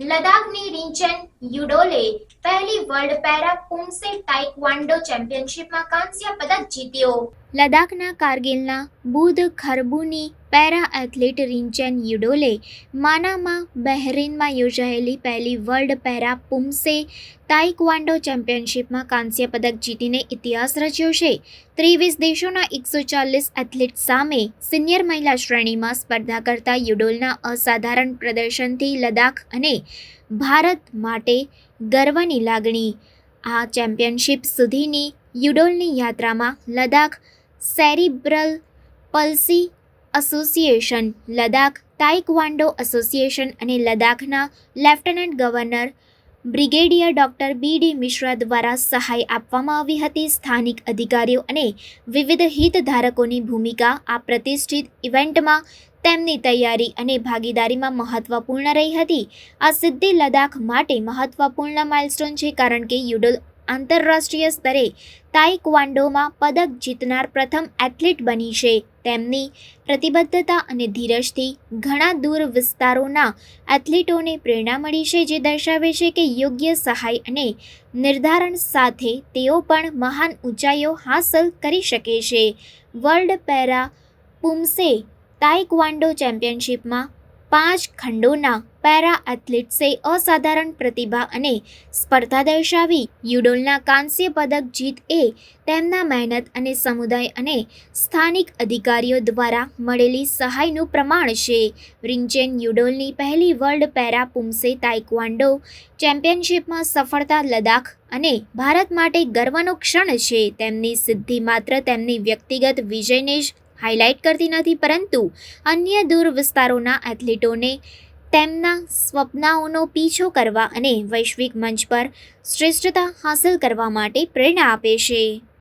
લદ્દાખની રિંચન યુડોલે પહેલી world para પુમસે તાઇકવાન્ડો ચેમ્પિયનશિપમાં કાંસ્ય પદક જીત્યો. લદ્દાખના કારગિલના બુધ ખરબુની પેરા એથ્લેટ રિંચેન યુડોલે માનામાં બહેરીનમાં યોજાયેલી પહેલી વર્લ્ડ પેરા પુમસે તાઇકવાન્ડો ચેમ્પિયનશિપમાં કાંસ્ય પદક જીતીને ઇતિહાસ રચ્યો છે. ત્રેવીસ દેશોના એકસો ચાલીસ એથ્લેટ સામે સિનિયર મહિલા શ્રેણીમાં સ્પર્ધા કરતા યુડોલના અસાધારણ પ્રદર્શનથી લદ્દાખ અને ભારત માટે ગર્વની લાગણી. આ ચેમ્પિયનશિપ સુધીની યુડોલની યાત્રામાં Ladakh cerebral palsy association, Ladakh taekwondo association અને લદ્દાખના lieutenant governor brigadier doctor B D Mishra દ્વારા સહાય આપવામાં આવી હતી. સ્થાનિક અધિકારીઓ અને વિવિધ હિતધારકોની ભૂમિકા આ પ્રતિષ્ઠિત ઇવેન્ટમાં તેમની તૈયારી અને ભાગીદારીમાં મહત્વપૂર્ણ રહી હતી. આ સિદ્ધિ લદ્દાખ માટે મહત્વપૂર્ણ માઇલસ્ટોન છે, કારણ કે યુડોલ આંતરરાષ્ટ્રીય સ્તરે તાઇકવાન્ડોમાં પદક જીતનાર પ્રથમ એથ્લેટ બની છે. તેમની પ્રતિબદ્ધતા અને ધીરજથી ઘણા દૂર વિસ્તારોના એથ્લેટોને પ્રેરણા મળી છે જે દર્શાવે છે કે યોગ્ય સહાય અને નિર્ધારણ સાથે તેઓ પણ મહાન ઊંચાઈઓ હાંસલ કરી શકે છે. વર્લ્ડ પેરા પુમસે તાઇકવાન્ડો ચેમ્પિયનશિપમાં પાંચ ખંડોના પેરા એથ્લેટ્સે અસાધારણ પ્રતિભા અને સ્પર્ધા દર્શાવી. યુડોલના કાંસ્ય પદક જીત એ તેમના મહેનત અને સમુદાય અને સ્થાનિક અધિકારીઓ દ્વારા મળેલી સહાયનું પ્રમાણ છે. રિંચેન યુડોલની પહેલી વર્લ્ડ પેરા પુમસે તાઇકવાન્ડો ચેમ્પિયનશિપમાં સફળતા, લદ્દાખ અને ભારત માટે ગર્વનો ક્ષણ છે. તેમની સિદ્ધિ માત્ર તેમની વ્યક્તિગત વિજયને જ હાઇલાઇટ કરતી નથી, પરંતુ અન્ય દૂર વિસ્તારોના એથ્લીટોને તેમના સ્વપ્નાઓનો પીછો કરવા અને વૈશ્વિક મંચ પર શ્રેષ્ઠતા હાંસલ કરવા માટે પ્રેરણા આપે છે.